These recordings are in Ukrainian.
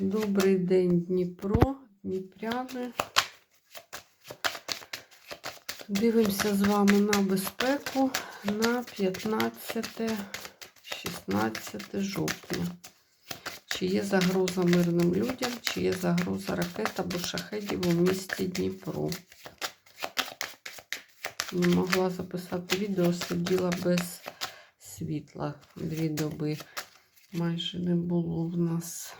Добрий день, Дніпро, Дніпряни. Дивимося з вами на безпеку на 15-16 жовтня. Чи є загроза мирним людям, чи є загроза ракет або шахедів у місті Дніпро. Не могла записати відео, сиділа без світла дві доби. Майже не було в нас.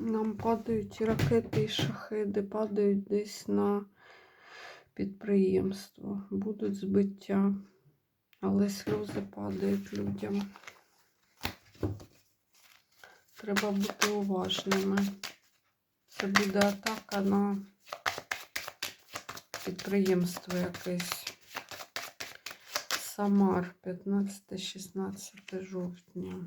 Нам падають і ракети, і шахеди, падають десь на підприємство. Будуть збиття, але сльози падають людям. Треба бути уважними. Це буде атака на підприємство якесь. Самар, 15-16 жовтня.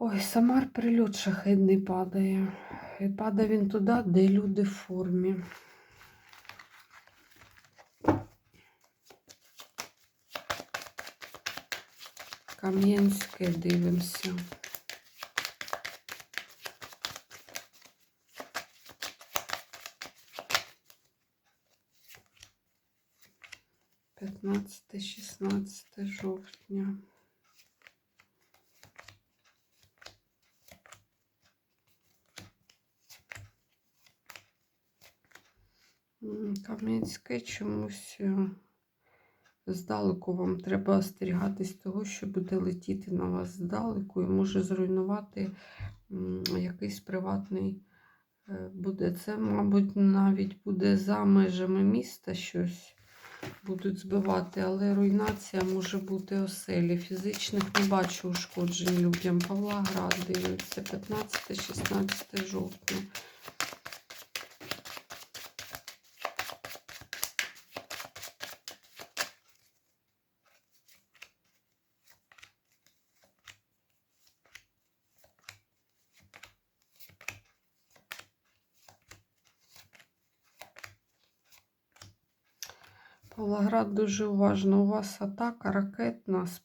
Ой, Самар прильот шахидний падає. І падає він туди, де люди в формі. Кам'янське дивимося. П'ятнадцяте, шістнадцяте жовтня. Кам'янське чомусь е, здалеку вам треба остерігатись того, що буде летіти на вас здалеку і може зруйнувати якийсь приватний е, буде. Це, мабуть, навіть буде за межами міста щось будуть збивати, але руйнація може бути оселі. Фізичних не бачу ушкоджень людям. Павлоград дивиться 15-16 жовтня. Павлоград дуже уважно. У вас атака ракетна з,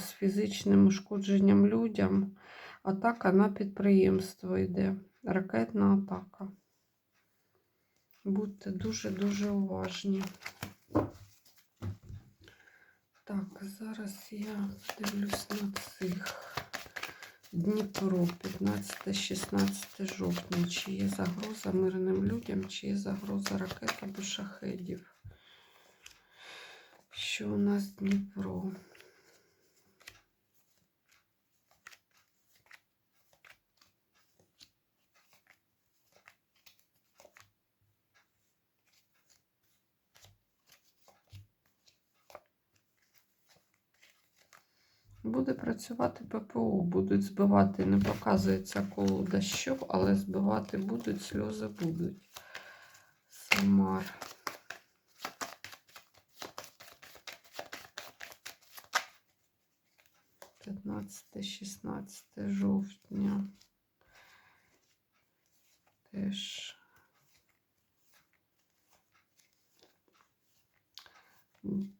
з фізичним ушкодженням людям. Атака на підприємство йде. Ракетна атака. Будьте дуже-дуже уважні. Так, зараз я дивлюсь на цих. Дніпро, 15-16 жовтня. Чи є загроза мирним людям, чи є загроза ракет або шахедів. Що у нас Дніпро? Буде працювати ППО, будуть збивати, не показується колода що, але збивати будуть, сльози будуть. Самар. П'ятнадцяте, шістнадцяте жовтня. Теж.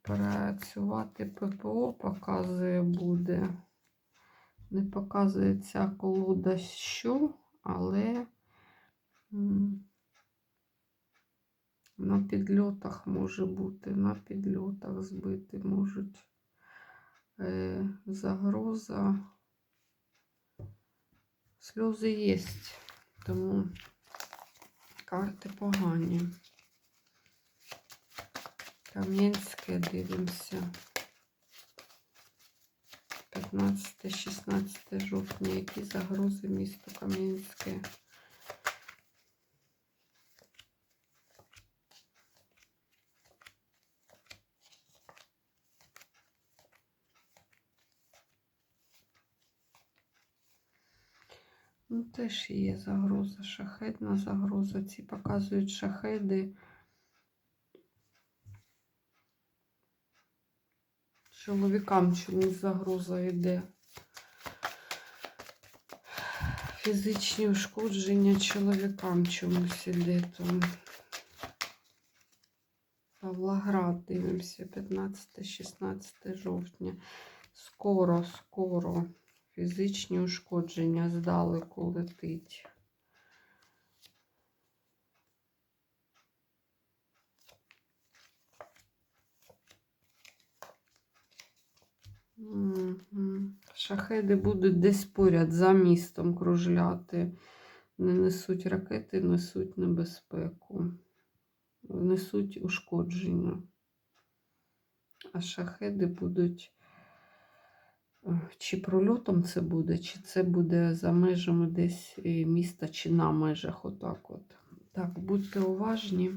Працювати ППО показує буде. Не показує ця колода що, але на підльотах може бути, на підльотах збити можуть загроза. Сльози є, тому карти погані. Кам'янське дивимося. 15-16 жовтня. Які загрози місту Кам'янське? Ну, теж є загроза, шахедна загроза. Ці показують шахеди. Чоловікам чомусь загроза йде. Фізичні ушкодження чоловікам чомусь іде там. Павлоград дивимося, 15-16 жовтня. Скоро, скоро. Фізичні ушкодження здалеку летить. Шахеди будуть десь поряд за містом кружляти. Не несуть ракети, несуть небезпеку, несуть ушкодження. А шахеди будуть чи прольотом це буде, чи це буде за межами десь е, міста, чи на межах. Отак от. Так, будьте уважні.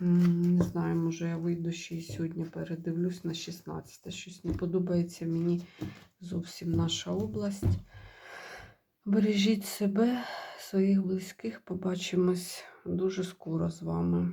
Не знаю, може я вийду ще й сьогодні передивлюсь на 16. Щось не подобається мені зовсім наша область. Бережіть себе, своїх близьких. Побачимось дуже скоро з вами.